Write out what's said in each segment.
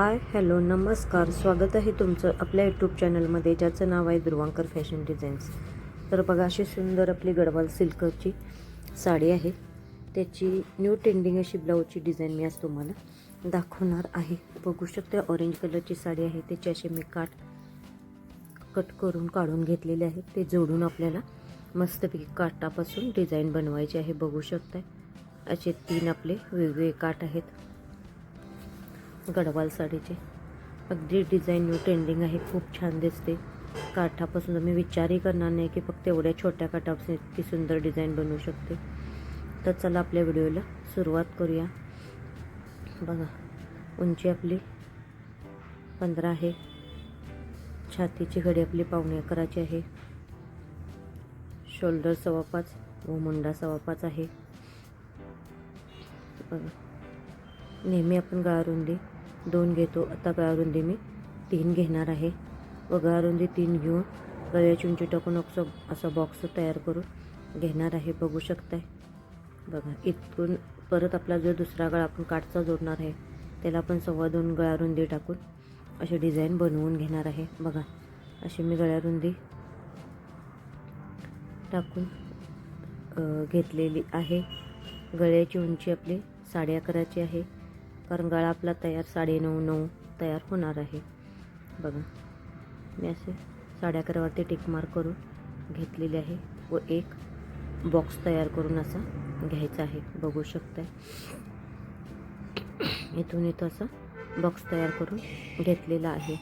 Hi hello नमस्कार. स्वागत आहे तुमचं आपल्या यूट्यूब चॅनलमध्ये ज्याचं नाव आहे दुर्वांकर फॅशन डिझाईन्स तर बघा अशी सुंदर आपली गडवाल सिल्कची साडी आहे. त्याची न्यू ट्रेंडिंग अशी ब्लाऊजची डिझाईन मी आज तुम्हाला दाखवणार आहे. बघू शकते ऑरेंज कलरची साडी आहे. त्याची असे मी काठ कट करून काढून घेतलेले आहे. ते जोडून आपल्याला मस्तपैकी काठापासून डिझाईन बनवायची आहे. बघू शकताय असे तीन आपले वेगवेगळे काठ आहेत. गडवाल साडीचे. अगदी डिझाईन न्यू ट्रेंडिंग आहे. खूप छान दिसते. काठापासून तुम्ही विचारही करणार नाही की फक्त एवढ्या छोट्या काठापासून इतकी सुंदर डिझाईन बनवू शकते. तर चला आपल्या व्हिडिओला सुरुवात करूया. बघा उंची आपली पंधरा आहे. छातीची घडी आपली पावणे अकराची आहे. शोल्डर सव्वा पाच व मुंडा सव्वा पाच आहे. बघा नेहमी आपण गळारुंदी दोन घेतो. आता गळारुंदी मी तीन घेणार आहे. व गळारुंदी तीन घेऊन गळ्याची उंची टाकून असं असा बॉक्स तयार करून घेणार आहे. बघू शकताय. बघा इथून परत आपला जो दुसरा गळा आपण काठचा जोडणार आहे त्याला आपण सव्वा दोन गळारुंदी टाकून अशी डिझाईन बनवून घेणार आहे. बघा अशी मी गळ्यारुंदी टाकून घेतलेली आहे. गळ्याची उंची आपली साडे अकराची आहे. कारण गळा आपला तयार साडे नऊ नऊ तयार होणार आहे. बघा मी असे साडे अकरावरती टिक मार्क करून घेतलेले आहे व एक बॉक्स तयार करून असा घ्यायचा आहे. बघू शकताय. इथून इथं असा बॉक्स तयार करून घेतलेला आहे.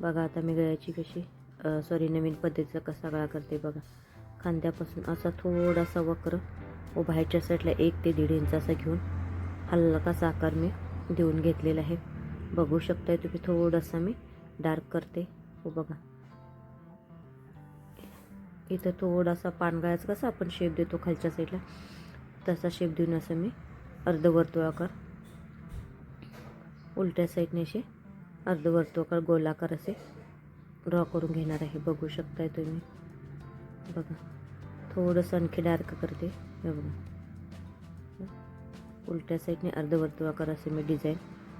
बघा आता मी गळ्याची कशी सॉरी नवीन पद्धतीचा कसा गळा करते बघा. खांद्यापासून असा थोडासा वक्र व बाहेरच्या साईडला एक ते दीड इंच असा घेऊन हलकासा आकार मी देऊन घेतलेलं आहे. बघू शकताय तुम्ही थोडंसं मी डार्क करते. हो बघा. इथं थोडासा पानगळ्याचा कसा आपण शेप देतो खालच्या साईडला तसा शेप देऊन असं मी अर्धवर्तुळाकार उलट्या साईडने असे अर्धवर्तुळाकार गोलाकार असे ड्रॉ करून घेणार आहे. बघू शकताय तुम्ही. बघा. थोडंसं आणखी डार्क करते. हे बघा. उलट्या साईडने अर्धवर्तुळाकार असे मी डिझाईन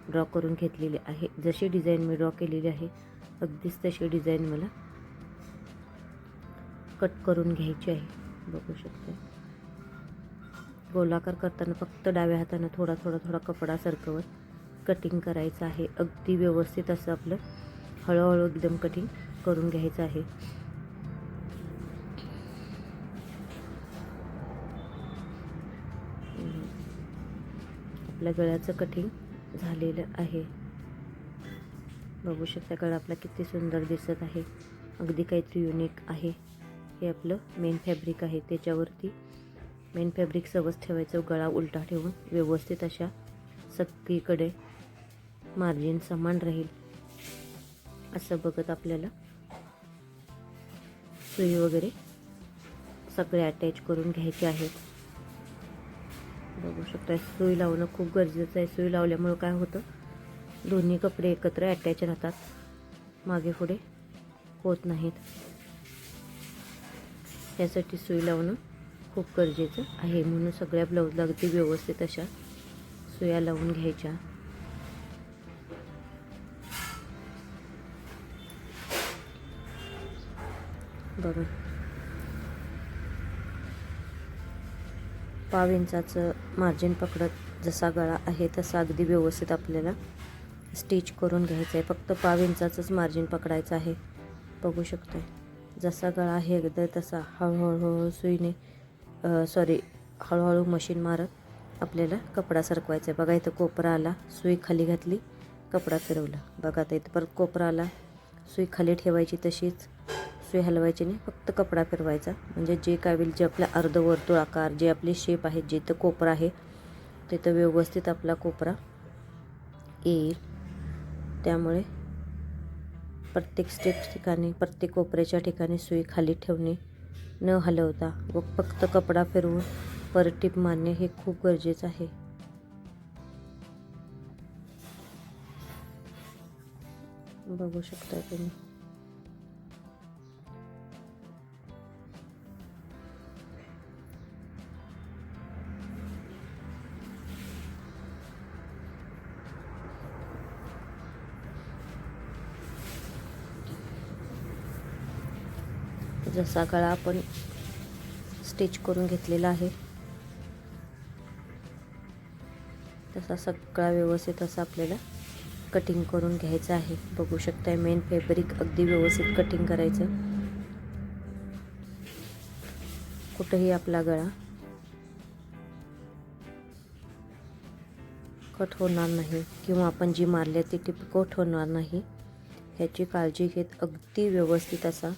ड्रॉ करून घेतलेली आहे. जशी डिझाईन मी ड्रॉ केलेली आहे अगदीच तशी डिझाईन मला कट करून घ्यायची आहे. बघू शकते. गोलाकार करताना फक्त डाव्या हाताने थोडा थोडा थोडा कपडा सरकवत कटिंग करायचं आहे. अगदी व्यवस्थित असं आपलं हळूहळू एकदम कटिंग करून घ्यायचं आहे. आपल्या गळ्याचं कटिंग झालेलं आहे. बघू शकता गळा आपला किती सुंदर दिसत आहे. अगदी काहीतरी युनिक आहे. हे आपलं मेन फॅब्रिक आहे. त्याच्यावरती मेन फॅब्रिक सवच ठेवायचं गळा उलटा ठेवून व्यवस्थित अशा सगळीकडे मार्जिन समान राहील. असं बघत आपल्याला सुई वगैरे सगळे अटॅच करून घ्यायचे आहेत. बघू शकता सुई लावणं खूप गरजेचं आहे. सुई लावल्यामुळं काय होतं? दोन्ही कपडे एकत्र अटॅच राहतात. मागे पुढे होत नाहीत. यासाठी सुई लावणं खूप गरजेचं आहे. म्हणून सगळ्या ब्लाऊजला अगदी व्यवस्थित अशा सुया लावून घ्यायच्या. बघा. पाव इंचाचं मार्जिन पकडत जसा गळा आहे तसा अगदी व्यवस्थित आपल्याला स्टिच करून घ्यायचं आहे फक्त पाव इंचाचंच मार्जिन पकडायचं आहे. बघू शकतो जसा गळा आहे एकदा तसा हळूहळूहळू सुईने सॉरी हळूहळू मशीन मारत आपल्याला कपडा सरकवायचा आहे बघा इथं कोपरा आला सुई खाली घातली कपडा फिरवला. बघा आता इथं परत कोपरा आला सुई खाली ठेवायची तशीच. सुई हलवायची नाही फक्त कपडा फिरवायचा. म्हणजे जे काय होईल जे आपला अर्धवर्तुळ आकार जे आपले शेप आहे जिथं कोपरा आहे तिथं व्यवस्थित आपला कोपरा येईल. त्यामुळे प्रत्येक स्टेप ठिकाणी प्रत्येक कोपऱ्याच्या ठिकाणी सुई खाली ठेवणे न हलवता व फक्त कपडा फिरवून परटीप मारणे हे खूप गरजेचं आहे. बघू शकता तुम्ही. जसा गळा आपण स्टिच करून घेतलेला आहे. तसा सगळा व्यवस्थित असा आपल्याला कटिंग करून घ्यायचं आहे. बघू शकताय मेन फॅब्रिक अगदी व्यवस्थित कटिंग करायचं. कुठंही आपला गळा कट होणार नाही किंवा आपण जी मारली ती टिप कट होणार नाही. ह्याची काळजी घेत अगदी व्यवस्थित असा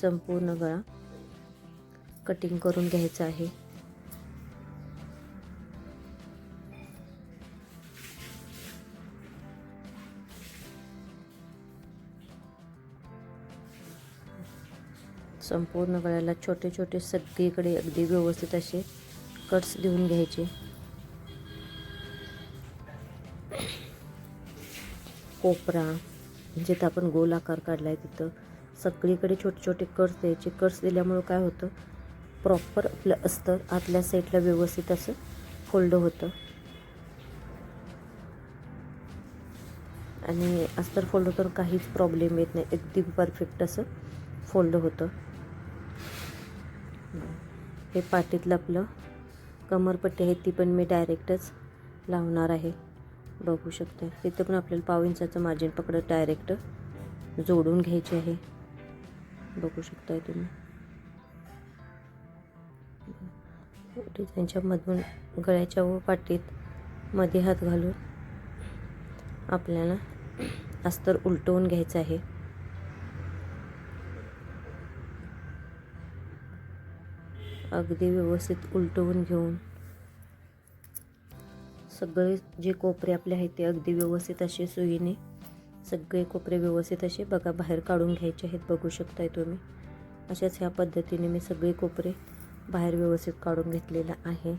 संपूर्ण गळा कटिंग करून घ्यायचा आहे. संपूर्ण गळ्याला छोटे छोटे सगळीकडे अगदी व्यवस्थित असे कट्स देऊन घ्यायचे. कोपरा म्हणजे जिथं आपण गोल आकार काढला आहे तिथं. सगळीकडे छोटे छोटे कर्स द्यायचे. कर्स दिल्यामुळं काय होतं? प्रॉपर आपलं अस्तर आतल्या साईडला व्यवस्थित असं फोल्ड होतं. आणि अस्तर फोल्ड होतं काहीच प्रॉब्लेम येत नाही. अगदी परफेक्ट असं फोल्ड होतं. हे पाटीतलं आपलं कमरपट्टी आहे ती पण मी डायरेक्टच लावणार आहे. बघू शकते तिथं पण आपल्याला पाव इंचाचं मार्जिन पकडत डायरेक्ट जोडून घ्यायचे आहे. बघू शकताय तुम्ही. डिझाईनच्या मधून गळ्याच्या व पाटीत मध्ये हात घालून आपल्याला अस्तर उलटवून घ्यायचं आहे. अगदी व्यवस्थित उलटवून घेऊन सगळे जे कोपरे आपले आहेत ते अगदी व्यवस्थित असे सुईने सगळे कोपरे व्यवस्थित असे बघा बाहेर काढून घ्यायचे आहेत बघू शकताय तुम्ही. अशाच ह्या पद्धतीने मी सगळे कोपरे बाहेर व्यवस्थित काढून घेतलेला आहे.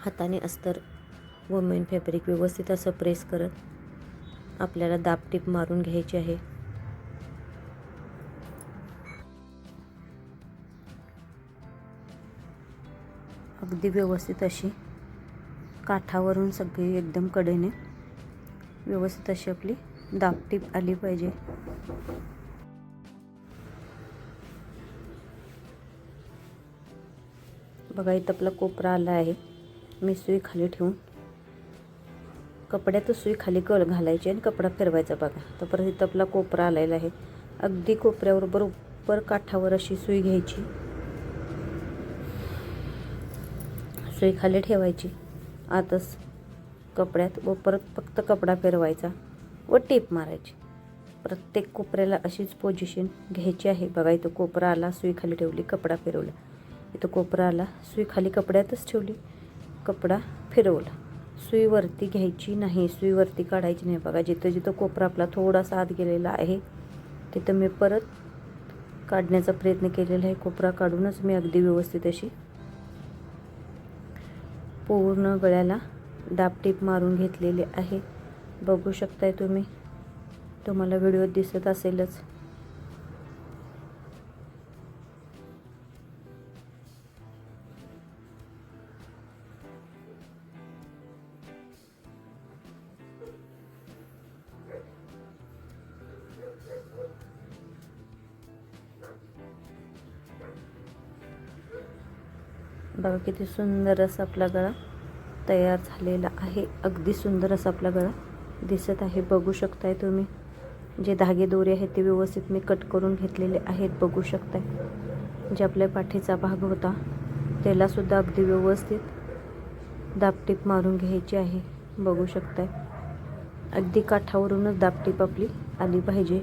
हाताने अस्तर वुमेन फॅब्रिक व्यवस्थित असं प्रेस करत आपल्याला दाब टीप मारून घ्यायची आहे. अगदी व्यवस्थित अशी काठावरून सगळी एकदम कडेने व्यवस्थित अशी आपली दाबटीप आली पाहिजे. बघा इथं आपला कोपरा आला आहे. मी सुई खाली ठेवून कपड्यात सुई खाली कळ घालायची आणि कपडा फिरवायचा बघा. तर परत इथं आपला कोपरा आलेला आहे. अगदी कोपऱ्यावर बरोबर काठावर अशी सुई घ्यायची. सुई खाली ठेवायची. आतच कपड्यात व परत फक्त कपडा फिरवायचा व टेप मारायची. प्रत्येक कोपऱ्याला अशीच पोझिशन घ्यायची आहे. बघा इथं कोपरा आला सुई खाली ठेवली कपडा फिरवला. इथं कोपरा आला सुई खाली कपड्यातच ठेवली कपडा फिरवला. सुईवरती घ्यायची नाही सुईवरती काढायची नाही. बघा जिथं जिथं कोपरा आपला थोडासा आत गेलेला आहे तिथं मी परत काढण्याचा प्रयत्न केलेला आहे. कोपरा काढूनच मी अगदी व्यवस्थित अशी पूर्ण गळ्याला दाबटीप मारून घेतलेले आहे. बघू शकताय तुम्ही. तुम्हाला व्हिडिओ दिसत असेलच. बघा किती सुंदर असा आपला गळा. तयार झालेला आहे. अगदी सुंदर असा आपला गळा दिसत आहे. बघू शकताय तुम्ही. जे धागे दोरे आहेत ते व्यवस्थित मी कट करून घेतलेले आहेत. बघू शकताय. जे आपल्या पाठीचा भाग होता त्यालासुद्धा अगदी व्यवस्थित दाबटीप मारून घ्यायची आहे. बघू शकताय. अगदी काठावरूनच दाबटीप आपली आली पाहिजे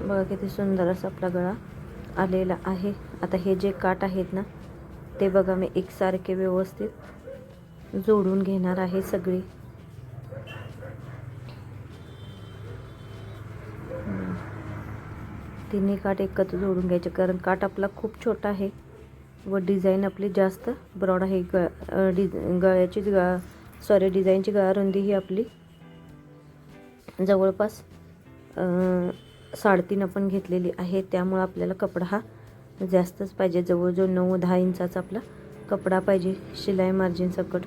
बघा किती सुंदर असा आपला गळा आलेला आहे. आता हे जे काठ आहेत ना ते बघा मी एकसारखे व्यवस्थित जोडून घेणार आहे सगळी. तिन्ही काठ एकत्र जोडून घ्यायचे कारण काठ आपला खूप छोटा आहे व डिझाईन आपली जास्त ब्रॉड आहे. ग डि गळ्याची गा सॉरी डिझाईनची गळा रुंदी ही आपली जवळपास साडेतीन आपण घेतलेली आहे त्यामुळं आपल्याला कपडा हा जास्तच पाहिजे. जवळजवळ नऊ दहा इंचाचा आपला कपडा पाहिजे. शिलाई मार्जिन सकट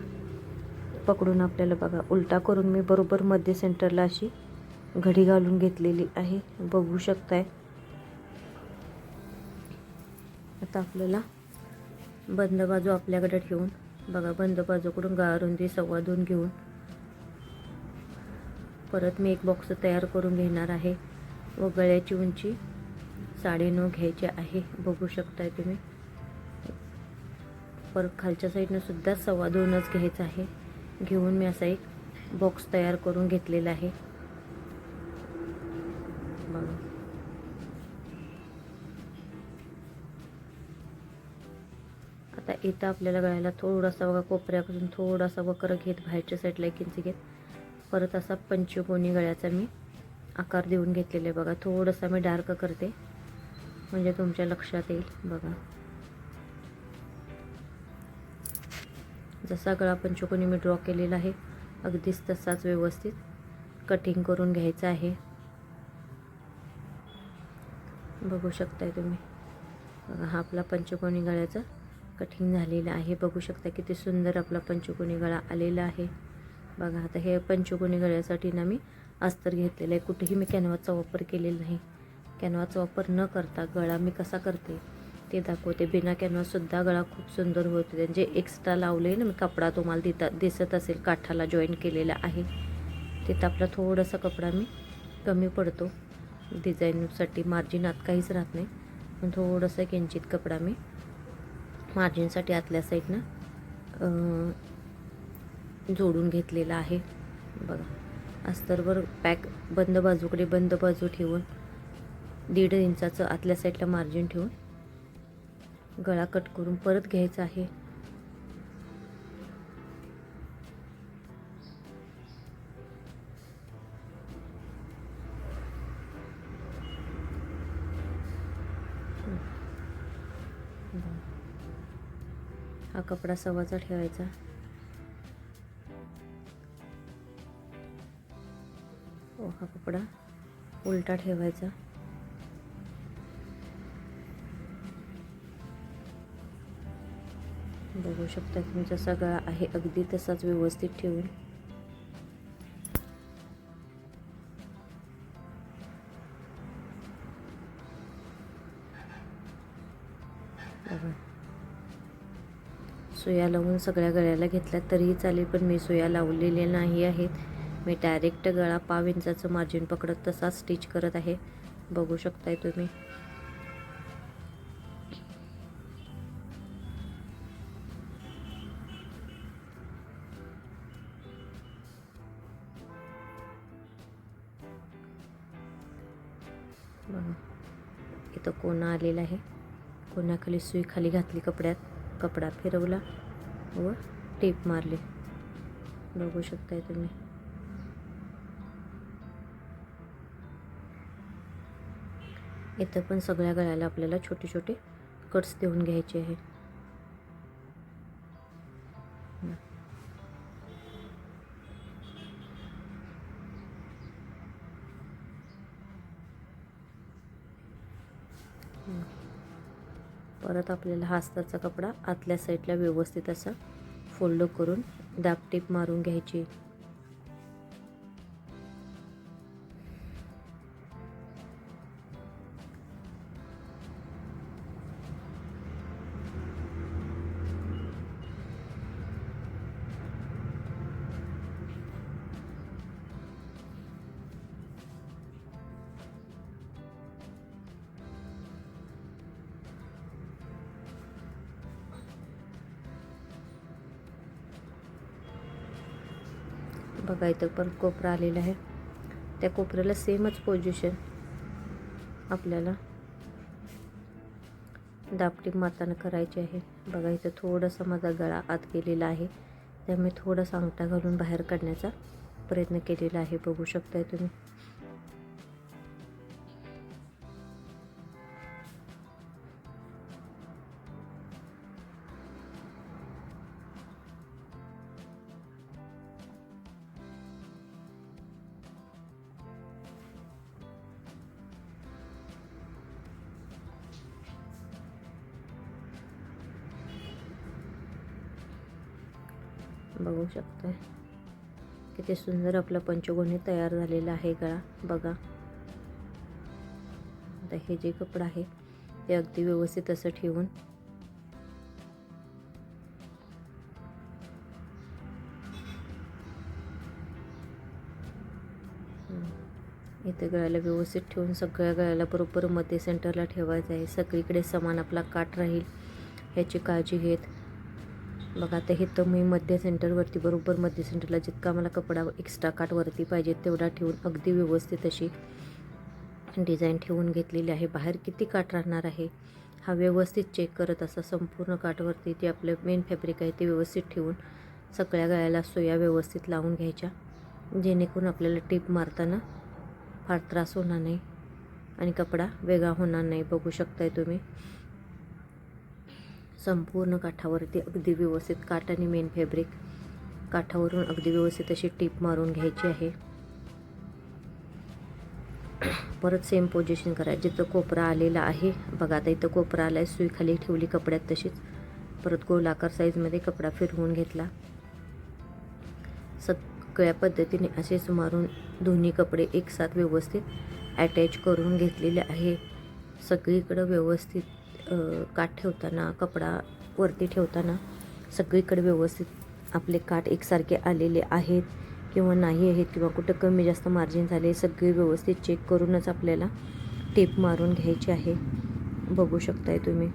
पकडून आपल्याला बघा उलटा करून मी बरोबर मध्य सेंटरला अशी घडी घालून घेतलेली आहे. बघू शकताय. आता आपल्याला बंद बाजू आपल्याकडे ठेवून बघा बंद बाजूकडून गारुंदी सव्वा दोन घेऊन परत मी एक बॉक्स तयार करून घेणार आहे. व गळ्याची उंची साडेनऊ घ्यायची आहे. बघू शकताय तुम्ही. परत खालच्या साईडनं सुद्धा सव्वा दोनच घ्यायचं आहे. घेऊन मी असा एक बॉक्स तयार करून घेतलेला आहे. बघा. आता इथं आपल्याला गळ्याला थोडासा बघा कोपऱ्यापासून थोडासा वक्र घेत बाहेरच्या साईडला एक इंच घेत. परत असा पंचकोनी गळ्याचा मी आकार देऊन घेतलेले आहे बघा. थोडंसं मी डार्क करते. म्हणजे तुमच्या लक्षात येईल बघा. जसा गळा पंचकोनी मी ड्रॉ केलेला आहे अगदीच तसाच व्यवस्थित कटिंग करून घ्यायचा आहे. बघू शकताय तुम्ही. बघा हा आपला पंचकोनी गळ्याचा कटिंग झालेला आहे. बघू शकता किती सुंदर आपला पंचकोनी गळा आलेला आहे. बघा आता हे पंचकोनी गळ्यासाठी ना मी अस्तर घेतलेलं आहे. कुठेही मी कॅनवाचा वापर केलेला नाही. कॅनवाचा वापर न करता गळा मी कसा करते ते दाखवते. बिना कॅनवासुद्धा गळा खूप सुंदर होते. त्यांचे एक्स्ट्रा लावले ना मी कपडा तुम्हाला दिता दिसत असेल काठाला जॉईन केलेला आहे. तिथं आपला थोडासा कपडा मी कमी पडतो. डिझाईनसाठी मार्जिन आत काहीच राहत नाही. पण थोडंसं किंचित कपडा मी मार्जिनसाठी आतल्या साईडनं जोडून घेतलेला आहे. बघा. अस्तरवर पॅक बंद बाजूकडे बंद बाजू ठेवून दीड इंचाचं आतल्या साईडला मार्जिन ठेवून गळा कट करून परत घ्यायचा आहे. हा कपडा सव्वाचा ठेवायचा. हा कपडा. उलटा ठेवायचा. बघू शकता तुम्ही जसा गळा आहे अगदी तसाच व्यवस्थित ठेवून. सोया लावून सगळ्या गळ्याला घेतल्या तरीही चालेल पण मी सोया लावलेल्या नाही आहेत. मी डायरेक्ट गळा पाव इंचाचं मार्जिन पकडत तसाच स्टिच करत आहे. बघू शकताय तुम्ही. इथं कोणा आलेला आहे. कोणाखाली सुई खाली घातली कपड्यात. कपडा फिरवला व टेप मारली. बघू शकताय तुम्ही. इथं पण सगळ्या गळ्याला आपल्याला छोटे छोटे कट्स देऊन घ्यायचे आहे परत आपल्याला हा अस्तरचा कपडा आतल्या साईडला व्यवस्थित असा फोल्ड करून दाबटीप मारून घ्यायची. बघा इथं पण कोपरा आलेला आहे. त्या कोपऱ्याला सेमच पोझिशन आपल्याला दापटी मातानं करायची आहे. बघा इथं थोडासा माझा गळा आत गेलेला आहे. त्यामुळे थोडासा अंगठा घालून बाहेर काढण्याचा प्रयत्न केलेला आहे. बघू शकताय तुम्ही. बघू शकताय किती सुंदर आपला पंचगोणी तयार झालेला आहे गळा बघा. आता हे जे कपडं आहे ते अगदी व्यवस्थित असं ठेवून. इथे गळ्याला व्यवस्थित ठेवून सगळ्या गळ्याला बरोबर मध्ये सेंटरला ठेवायचं आहे. सगळीकडे समान आपला काठ राहील. ह्याची काळजी घेत. बघा आता हे तर मी मध्य सेंटरवरती बरोबर मध्य सेंटरला जितका मला कपडा एक्स्ट्रा काटवरती पाहिजे तेवढा ठेवून अगदी व्यवस्थित अशी डिझाईन ठेवून घेतलेली आहे. बाहेर किती काठ राहणार आहे? हा व्यवस्थित चेक करत असा संपूर्ण काठवरती जे आपलं मेन फॅब्रिक आहे ते व्यवस्थित ठेवून सगळ्या गळ्याला सोया व्यवस्थित लावून घ्यायच्या. जेणेकरून आपल्याला टीप मारताना फार त्रास होणार नाही आणि कपडा वेगळा होणार नाही. बघू शकताय तुम्ही. संपूर्ण काठावरती अगदी व्यवस्थित काठ आणि मेन फॅब्रिक काठावरून अगदी व्यवस्थित अशी टीप मारून घ्यायची आहे. परत सेम पोझिशन करायचं जिथं कोपरा आलेला आहे बघा आता इथं कोपरा आला आहे सुई खाली ठेवली कपड्यात तशीच. परत गोलाकार साईजमध्ये कपडा फिरवून घेतला. सगळ्या पद्धतीने असेच मारून दोन्ही कपडे एकसाथ व्यवस्थित अटॅच करून घेतलेले आहे. सगळीकडं व्यवस्थित काठ ठेवताना कपडा वरती ठेवताना सगळीकडे व्यवस्थित आपले काठ एकसारखे आलेले आहेत किंवा नाही आहेत किंवा कुठं कमी जास्त मार्जिन झाले सगळे व्यवस्थित चेक करूनच आपल्याला टेप मारून घ्यायची आहे. बघू शकताय तुम्ही.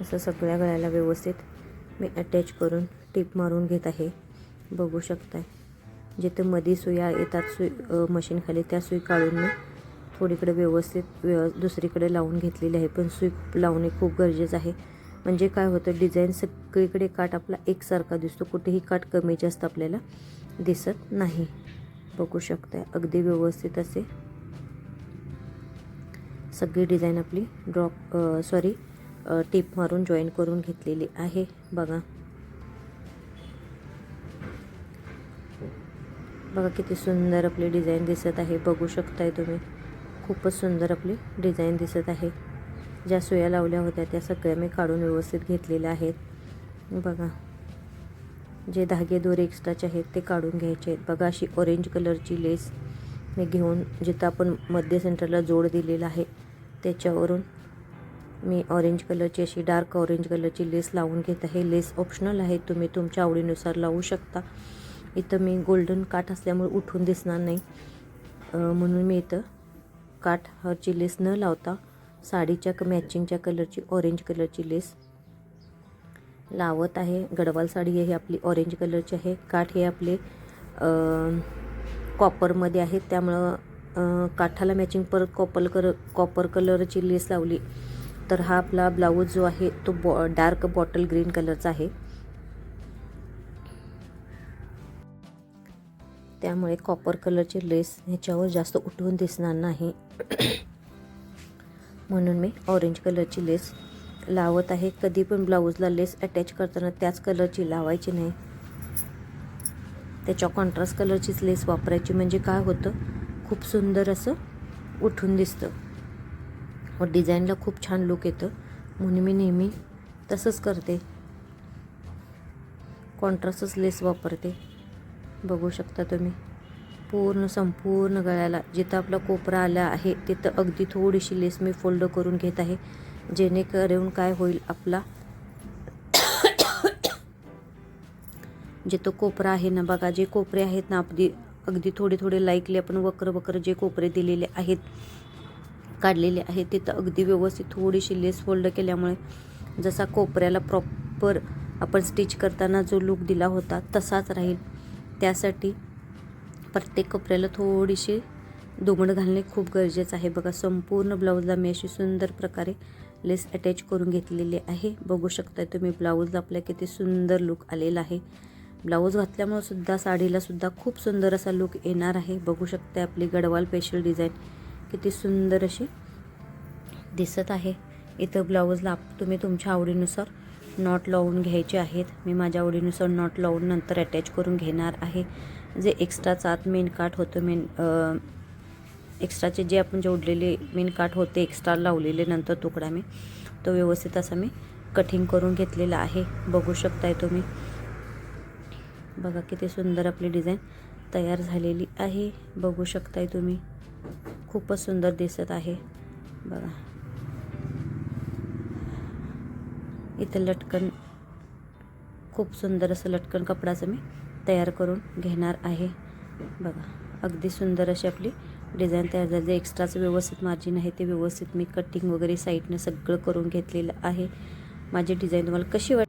असं सगळ्या गळ्याला व्यवस्थित मी अटॅच करून टीप मारून घेत आहे. बघू शकताय. जिथे मध्ये सुया येतात सुई मशीनखाली त्या सुई काढून मी थोडीकडे व्यवस्थित व्यव दुसरीकडे लावून घेतलेली आहे. पण सुई लावणे खूप गरजेचं आहे. म्हणजे काय होतं डिझाईन सगळीकडे काठ आपला एकसारखा दिसतो. कुठेही काठ कमी जास्त आपल्याला दिसत नाही. बघू शकता अगदी व्यवस्थित असे सगळी डिझाईन आपली ड्रॉप सॉरी टीप मारून जॉईन करून घेतलेली आहे. बघा. बघा किती सुंदर आपली डिझाईन दिसत आहे. बघू शकताय तुम्ही. खूपच सुंदर आपली डिझाईन दिसत आहे. ज्या सुया लावल्या होत्या त्या सगळ्या मी काढून व्यवस्थित घेतलेल्या आहेत. बघा. जे धागे दोरे एक्स्ट्राचे आहेत ते काढून घ्यायचे आहेत. बघा अशी ऑरेंज कलरची लेस मी घेऊन जिथं आपण मध्य सेंटरला जोड दिलेला आहे त्याच्यावरून मी ऑरेंज कलरची अशी डार्क ऑरेंज कलरची लेस लावून घेत आहे. लेस ऑप्शनल आहे तुम्ही तुमच्या आवडीनुसार लावू शकता. इथं मी गोल्डन काठ असल्यामुळे उठून दिसणार नाही. म्हणून मी इथं काठ हरची लेस न लावता साडीच्या मॅचिंगच्या कलरची ऑरेंज कलरची लेस लावत आहे. गडवाल साडी ही आपली ऑरेंज कलरची आहे. काठ हे आपले कॉपरमध्ये आहेत त्यामुळं काठाला मॅचिंग परत कॉपर कर कॉपर कलरची लेस लावली. तर हा आपला ब्लाऊज जो आहे तो बॉ डार्क बॉटल ग्रीन कलरचा आहे. त्यामुळे कॉपर कलरची लेस ह्याच्यावर जास्त उठवून दिसणार नाही. म्हणून मी ऑरेंज कलरची लेस लावत आहे. कधी पण ब्लाऊजला लेस अटॅच करताना त्याच कलरची लावायची नाही. त्याच्या कॉन्ट्रास्ट कलरचीच लेस वापरायची म्हणजे काय होतं? खूप सुंदर असं उठून दिसतं. हो, व डिझाईनला खूप छान लुक येतं. म्हणून मी नेहमी तसंच करते. कॉन्ट्रास्टच लेस वापरते. बघू शकता तुम्ही. पूर्ण संपूर्ण गळ्याला जिथं आपला कोपरा आला आहे तिथं अगदी थोडीशी लेस मी फोल्ड करून घेत आहे. जेणेकरून काय होईल आपला जे तो कोपरा आहे ना बघा जे कोपरे आहेत ना अगदी अगदी थोडे थोडे लाईकली आपण वक्र वक्र जे कोपरे दिलेले आहेत काढलेले आहेत तिथं अगदी व्यवस्थित थोडीशी लेस फोल्ड केल्यामुळे जसा कोपऱ्याला प्रॉपर आपण स्टिच करताना जो लूक दिला होता तसाच राहील. त्यासाठी प्रत्येक कपड्याला थोडीशी दुमड घालणे खूप गरजेचं आहे. बघा संपूर्ण ब्लाऊजला मी अशी सुंदर प्रकारे लेस अटॅच करून घेतलेली आहे. बघू शकताय तुम्ही ब्लाऊजला आपल्या किती सुंदर लुक आलेला आहे. ब्लाऊज घातल्यामुळे सुद्धा साडीला सुद्धा खूप सुंदर असा लुक येणार आहे. बघू शकताय आपली गडवाल पेशल डिझाईन किती सुंदर अशी दिसत आहे. इथं ब्लाऊजला तुम्ही तुमच्या आवडीनुसार नॉट लावून घ्यायचे आहेत. मी माझ्या आवडीनुसार नॉट लावून नंतर अटॅच करून घेणार आहे. जे एक्स्ट्राचा आत मेन काठ होतं मेन एक्स्ट्राचे जे आपण जोडलेले मेन काठ होते एक्स्ट्रा लावलेले नंतर तुकडा मी तो व्यवस्थित असा मी कटिंग करून घेतलेला आहे. बघू शकताय तुम्ही. बघा किती सुंदर आपली डिझाईन तयार झालेली आहे. बघू शकताय तुम्ही. खूपच सुंदर दिसत आहे. बघा. इथं लटकन खूप सुंदर असं लटकन कपडाचं मी तयार करून घेणार आहे. बघा अगदी सुंदर अशी आपली डिझाईन तयार झाली. जे एक्स्ट्राचं व्यवस्थित मार्जिन आहे ते व्यवस्थित मी कटिंग वगैरे साईडनं सगळं करून घेतलेलं आहे. माझी डिझाईन तुम्हाला कशी वाट